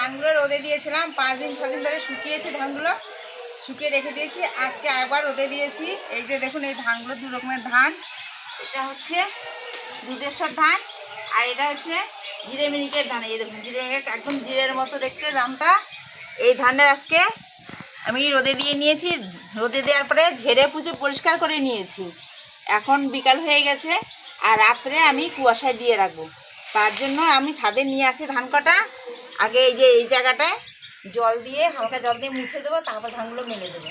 ধানগুলো রোদে দিয়েছিলাম, পাঁচ দিন, ছ দিন ধরে শুকিয়েছে ধানগুলো। শুকিয়ে রেখে দিয়েছি, আজকে আরেকবার রোদে দিয়েছি। এই যে দেখুন, এই ধানগুলো দু রকমের ধান। এটা হচ্ছে দুধেশ্বর ধান, আর এটা হচ্ছে জিরে মিনিকের ধান। এই দেখুন, জিরে মিনিকের একদম জিরের মতো দেখতে দামটা। এই ধানের আজকে আমি রোদে দিয়ে নিয়েছি। রোদে দেওয়ার পরে ঝেড়ে পুষে পরিষ্কার করে নিয়েছি। এখন বিকাল হয়ে গেছে, আর রাত্রে আমি কুয়াশায় দিয়ে রাখব। তার জন্য আমি ছাদে নিয়ে আসি ধান কটা। আগে এই যে এই জায়গাটায় জল দিয়ে হালকা জল দিয়ে মুছে দেবো, তারপর ধানগুলো মেলে দেবো।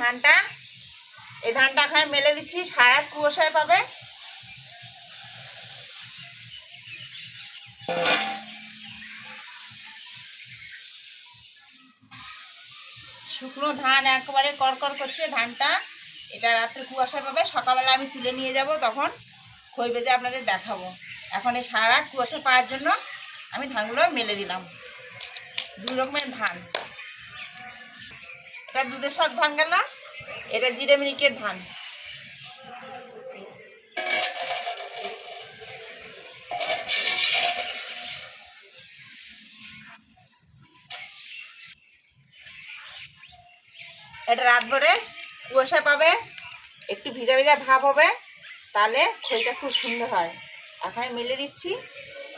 ধানটা, এই ধানটা এখন মেলে দিচ্ছি, সারা কুয়াশায় পাবে। শুকনো ধান একেবারে করকর করছে ধানটা, এটা রাত্রে কুয়াশা পাবে। সকালবেলা আমি তুলে নিয়ে যাব, তখন খই বেজে আপনাদের দেখাবো। এখন এই সারা কুয়াশা পাওয়ার জন্য আমি ধানগুলো মেলে দিলাম। দু রকমের ধান। এটা দুধের সব ধান গেল। এটা জিরে মিনিকের ধান। এটা রাত ভরে কুয়াশা পাবে, একটু ভিজা ভিজা ভাব হবে, তাহলে খইটা খুব সুন্দর হয়। এখন মেলে দিচ্ছি,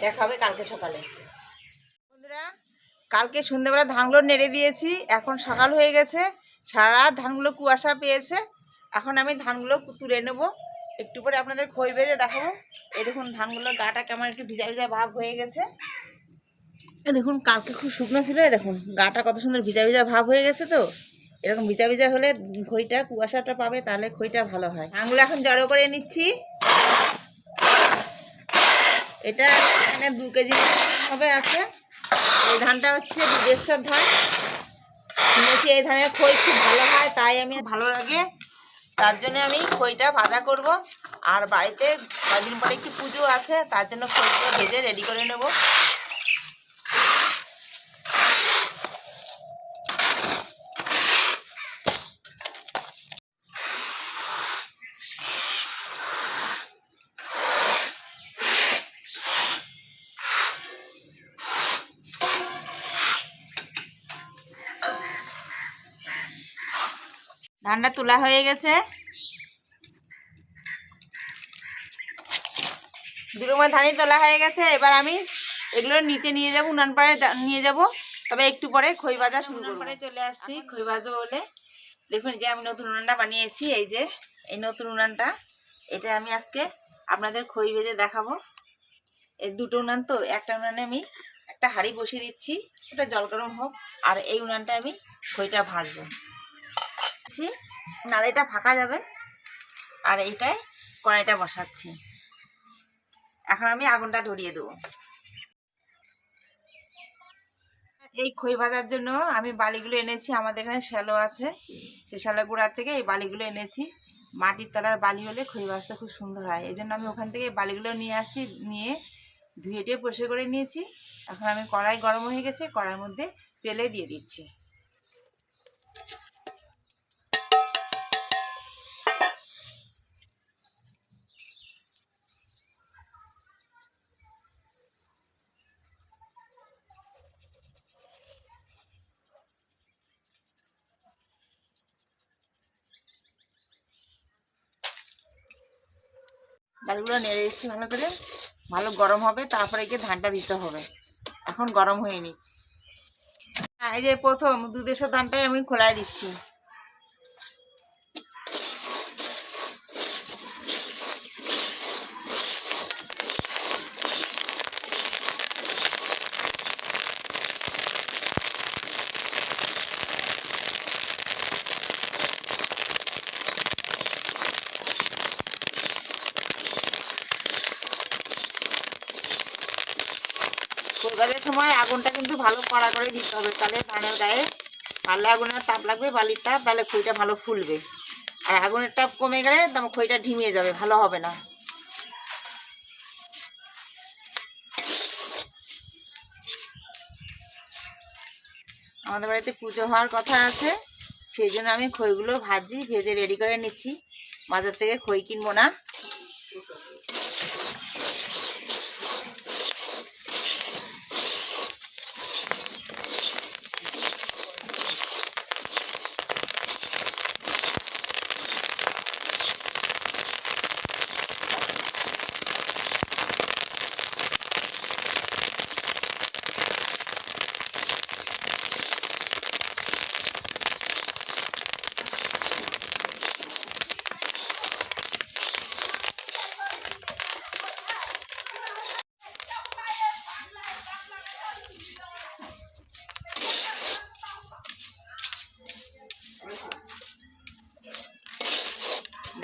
দেখা হবে কালকে সকালে। কালকে সন্ধ্যেবেলা ধানগুলো নেড়ে দিয়েছি, এখন সকাল হয়ে গেছে, সারা ধানগুলো কুয়াশা পেয়েছে, এখন আমি ধানগুলো তুলে নেব। একটু পরে আপনাদের খই বেজে দেখাবো। এই দেখুন ধানগুলো গাটা কেমন একটু ভিজা ভিজা ভাব হয়ে গেছে। দেখুন কালকে খুব শুকনো ছিল দেখুন গাটা কত সুন্দর ভিজা ভিজা ভাব হয়ে গেছে তো। এরকম ভিজা ভিজা হলে খইটা কুয়াশাটা পাবে, তাহলে খইটা ভালো হয়। ধানগুলো এখন জড়ো করে নিচ্ছি। এটা এখানে দু কেজি হবে আছে। এই ধানটা হচ্ছে বিদেশ্বর ধান। শুনেছি এই ধানের খই খুব ভালো হয়, তাই আমি ভালো লাগে। তার জন্য আমি খইটা ভাজা করব। আর বাড়িতে কদিন পরে একটু পুজো আছে, তার জন্য খইটা ভেজে রেডি করে নেব। ধানটা তোলা হয়ে গেছে। দুরকমের ধানই তোলা হয়ে গেছে। এবার আমি এগুলো নিচে নিয়ে যাব উনান পাড়ে নিয়ে যাব। তবে একটু পরে খই ভাজা শুরু পরে চলে আসছি, খই ভাজবো বলে দেখুন যে আমি নতুন উনানটা বানিয়েছি, এই যে এই নতুন উনানটা। এটা আমি আজকে আপনাদের খই ভেজে দেখাবো। এই দুটো উনান তো, একটা উনানে আমি একটা হাঁড়ি বসিয়ে দিচ্ছি, ওটা জল গরম হোক, আর এই উনানটা আমি খইটা ভাজবো। দিচ্ছি নাহলে এটা ফাঁকা যাবে। আর এইটায় কড়াইটা বসাচ্ছি। এখন আমি আগুনটা ধরিয়ে দেবো। এই খই ভাজার জন্য আমি বালিগুলো এনেছি, আমাদের এখানে শ্যালো আছে। সেই শ্যালো গোড়ার থেকে এই বালিগুলো এনেছি। মাটির তলার বালি হলে খই ভাজতে খুব সুন্দর হয়। এই জন্য আমি ওখান থেকে বালিগুলো নিয়ে আসছি, নিয়ে ধুয়ে টুয়ে পরিষ্কার করে নিয়েছি। এখন আমি কড়াই গরম হয়ে গেছে, কড়াইয়ের মধ্যে চেলে দিয়ে দিচ্ছি। ডালগুলো নেড়ে দিচ্ছি ভালো করে। ভালো গরম হবে তারপরে গিয়ে ধানটা দিতে হবে। এখন গরম হয়নি। হ্যাঁ, এই যে প্রথম দুধেশ ধানটাই আমি খোলায় দিচ্ছি। সময় আগুনটা কিন্তু ভালো কড়া করে দিতে হবে। তাহলে ধানের গায়ে ভালো আগুনের তাপ লাগবে বালির তাপ তাহলে খইটা ভালো ফুলবে। আর আগুনের তাপ কমে গেলে তোমার খইটা ঢিমিয়ে যাবে, ভালো হবে না। আমাদের বাড়িতে পুজো হওয়ার কথা আছে, সেই জন্য আমি খইগুলো ভাজি, ভেজে রেডি করে নিচ্ছি। বাজার থেকে খই কিনবো না।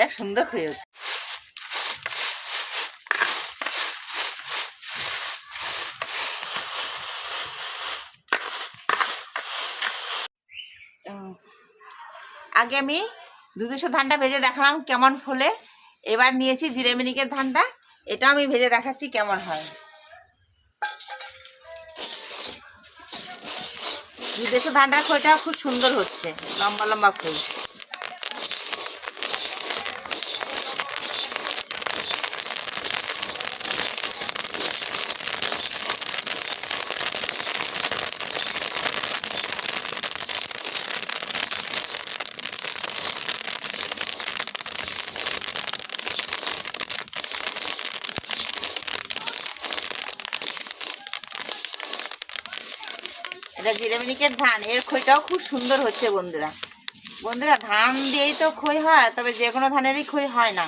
দেখ সুন্দর হয়ে উম, আগে আমি দুধেশো ধানটা ভেজে দেখালাম কেমন ফোলে। এবার নিয়েছি জিরে মিনিকের ধানটা। এটাও আমি ভেজে দেখাচ্ছি কেমন হয়। দুধেশো ধানটা খইটা খুব সুন্দর হচ্ছে লম্বা লম্বা খই এটা জিরেমিনিকের ধান। এর খইটাও খুব সুন্দর হচ্ছে বন্ধুরা। বন্ধুরা, ধান দিয়েই তো খই হয়, তবে যে কোনো ধানেরই খই হয় না।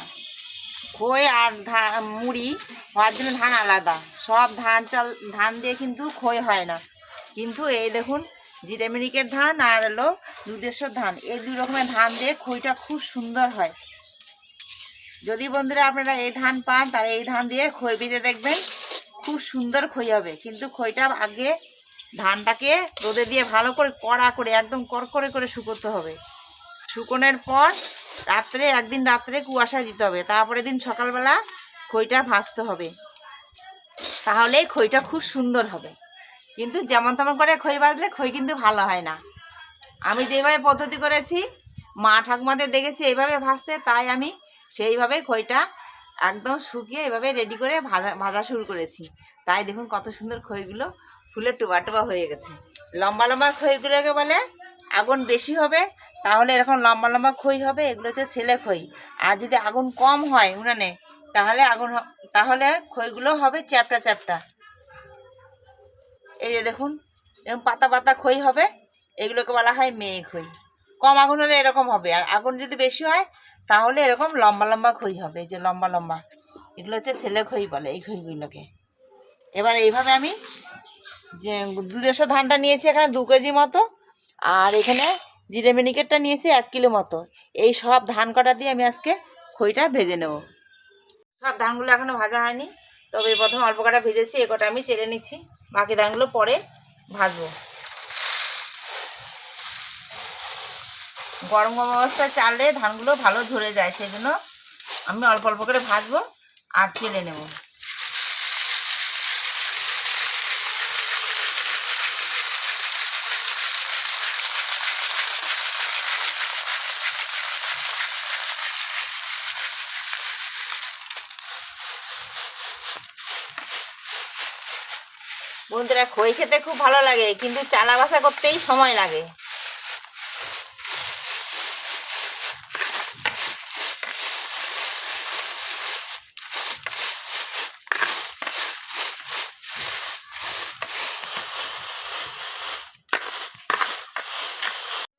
খই আর ধান মুড়ি হওয়ার জন্য ধান আলাদা। সব ধান চাল, ধান দিয়ে কিন্তু খই হয় না। কিন্তু এই দেখুন জিরেমিনিকের ধান আর হলো দুধেশ্বর ধান। এই দুই রকমের ধান দিয়ে খইটা খুব সুন্দর হয়। যদি বন্ধুরা আপনারা এই ধান পান, তাহলে এই ধান দিয়ে খই বেজে দেখবেন, খুব সুন্দর খই হবে। কিন্তু খইটা আগে ধানটাকে রোদে দিয়ে ভালো করে কড়া করে, একদম কড়কড়ে করে শুকোতে হবে। শুকোনোর পর রাত্রে, একদিন রাত্রে কুয়াশা দিতে হবে। তারপরে দিন সকালবেলা খইটা ভাজতে হবে। তাহলে খইটা খুব সুন্দর হবে। কিন্তু যেমন তেমন করে খই ভাজলে খই কিন্তু ভালো হয় না। আমি যেভাবে পদ্ধতি করেছি, মা ঠাকুমাদের দেখেছি এইভাবে ভাজতে, তাই আমি সেইভাবে খইটা একদম শুকিয়ে এভাবে রেডি করে ভাজা ভাজা শুরু করেছি। তাই দেখুন কত সুন্দর খইগুলো ফুলে টোবা হয়ে গেছে। লম্বা লম্বা খইগুলোকে বলে আগুন বেশি হবে, তাহলে এরকম লম্বা লম্বা খই হবে, এগুলো হচ্ছে ছেলে খই। আর যদি আগুন কম হয় উনানে, তাহলে আগুন তাহলে খইগুলো হবে চ্যাপটা চ্যাপটা। এই যে দেখুন, এরকম পাতা পাতা খই হবে, এগুলোকে বলা হয় মেয়ে খই। কম আগুন হলে এরকম হবে, আর আগুন যদি বেশি হয়, তাহলে এরকম লম্বা লম্বা খই হবে যে লম্বা লম্বা। এগুলো হচ্ছে ছেলে খই বলে এই খইগুলোকে। এবার এইভাবে আমি যে দুদেশো ধানটা নিয়েছি এখানে দু কেজি মতো, আর এখানে জিরে মিনিকেটটা নিয়েছি এক কিলো মতো। এই সব ধান কটা দিয়ে আমি আজকে খইটা ভেজে নেব। সব ধানগুলো এখনও ভাজা হয়নি, তবে প্রথম অল্প কটা ভেজেছি, এ কটা আমি চেলে নিচ্ছি, বাকি ধানগুলো পরে ভাজবো। গরম গরম অবস্থায় চাললে ধানগুলো ভালো ঝরে যায়, সেই জন্য আমি অল্প অল্প করে ভাজবো আর চেলে নেব। বন্ধুরা, খই খেতে খুব ভালো লাগে, কিন্তু চালা বাসা করতেই সময় লাগে।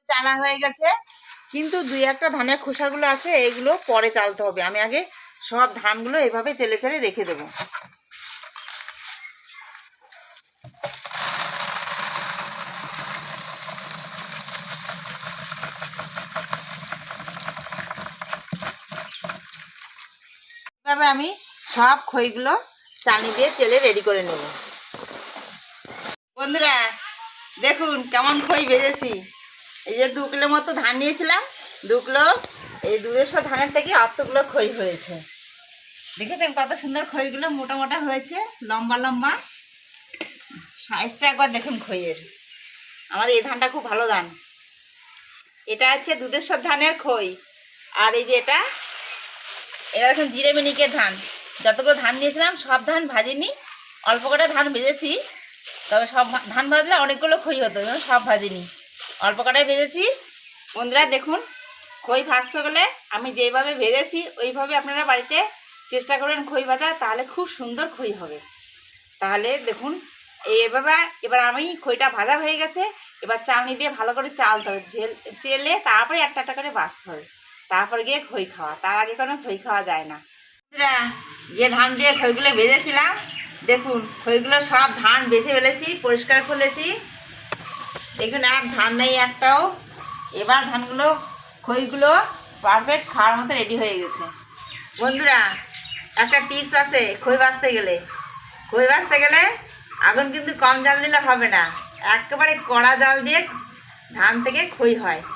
চালা হয়ে গেছে, কিন্তু দুই একটা ধানের খোসাগুলো আছে, এগুলো পরে চালতে হবে। আমি আগে সব ধানগুলো এভাবে চেলে চেলে রেখে দেবো। এভাবে আমি সব খইগুলো চানি দিয়ে চেলে রেডি করে নেব। বন্ধুরা, দেখুন কেমন খই ভেজেছি। এই যে দু কিলো মতো ধান নিয়েছিলাম, দু কিলো, এই দুশো ধানের থেকে অতগুলো খই হয়েছে। দেখেছেন কত সুন্দর খইগুলো মোটা মোটা হয়েছে, লম্বা লম্বা। সাইজটা একবার দেখুন খইয়ের। আমাদের এই ধানটা খুব ভালো ধান। এটা হচ্ছে দুধেশ্বর ধানের খই। আর এই যে এটা এটা দেখুন জিরে মিনিকের ধান। যতগুলো ধান নিয়েছিলাম সব ধান ভাজিনি। অল্প করে ধান ভেজেছি। তবে সব ধান ভাজলে অনেকগুলো খই হতো সব ভাজিনি। অল্প কটাই ভেজেছি। বন্ধুরা, দেখুন খই ভাজতে গেলে আমি যেভাবে ভেজেছি, ওইভাবে আপনারা বাড়িতে চেষ্টা করবেন খই ভাজা, তাহলে খুব সুন্দর খই হবে। তাহলে দেখুন, এভাবে এবার আমি খইটা ভাজা হয়ে গেছে। এবার চালনি দিয়ে ভালো করে চালতে হবে। জেল- চেলে তারপরে একটা একটা করে বাঁচতে হবে। তারপরে গিয়ে খই খাওয়া। তার আগে কোনো খই খাওয়া যায় না। যে ধান দিয়ে খইগুলো ভেজেছিলাম দেখুন, খইগুলো সব ধান বেছে ফেলেছি, পরিষ্কার করেছি দেখুন, আর ধান নেই একটাও। এবার ধানগুলো, খইগুলো পারফেক্ট খাওয়ার মতো রেডি হয়ে গেছে। বন্ধুরা, একটা টিপস আছে খই বাঁচতে গেলে। খই বাঁচতে গেলে আগুন কিন্তু কম জাল দিলে হবে না। একেবারে কড়া জাল দিয়ে ধান থেকে খই হয়।